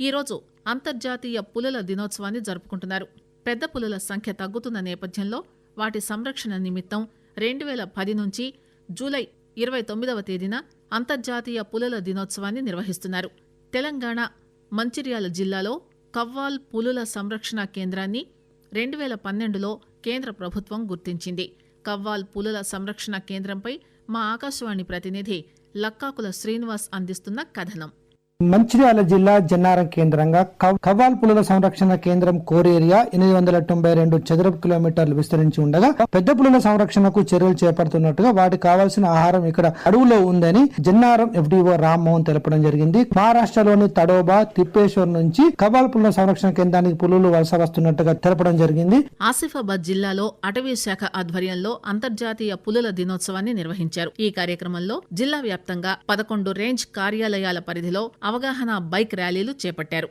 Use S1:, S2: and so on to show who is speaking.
S1: ఈరోజు అంతర్జాతీయ పులుల దినోత్సవాన్ని జరుపుకుంటున్నారు. పెద్ద పులుల సంఖ్య తగ్గుతున్న నేపథ్యంలో వాటి సంరక్షణ నిమిత్తం రెండు వేల పది నుంచి జూలై ఇరవై తొమ్మిదవ తేదీన అంతర్జాతీయ పులుల దినోత్సవాన్ని నిర్వహిస్తున్నారు. తెలంగాణ మంచిర్యాల జిల్లాలో కవ్వాల్ పులుల సంరక్షణ కేంద్రాన్ని రెండు వేల పన్నెండులో కేంద్ర ప్రభుత్వం గుర్తించింది. కవ్వాల్ పులుల సంరక్షణ కేంద్రంపై మా ఆకాశవాణి ప్రతినిధి లక్కాకుల శ్రీనివాస్ అందిస్తున్న కథనం.
S2: మంచిర్యాల జిల్లా జన్నారం కేంద్రంగా కవ్- కవ్వాల్ పులుల సంరక్షణ కేంద్రం కోర్ ఏరియా ఎనిమిది వందల తొంభై రెండు చదరపు కిలోమీటర్లు విస్తరించి ఉండగా పెద్ద పులుల సంరక్షణకు చర్యలు చేపడుతున్నట్టుగా వాటికి కావాల్సిన ఆహారం ఇక్కడ అడవులో ఉందని జన్నారం ఎఫ్డిఓ రామ్మోహన్ తెలపడం జరిగింది. మహారాష్ట్రలోని తడోబా తిప్పేశ్వర్ నుంచి కవ్వాల్ పులుల సంరక్షణ కేంద్రానికి పులులు వలస వస్తున్నట్టుగా తెలపడం జరిగింది.
S1: ఆసిఫాబాద్ జిల్లాలో అటవీ శాఖ ఆధ్వర్యంలో అంతర్జాతీయ పులుల దినోత్సవాన్ని నిర్వహించారు. ఈ కార్యక్రమంలో జిల్లా వ్యాప్తంగా పదకొండు రేంజ్ కార్యాలయాల పరిధిలో అవగాహన బైక్ ర్యాలీలు చేపట్టారు.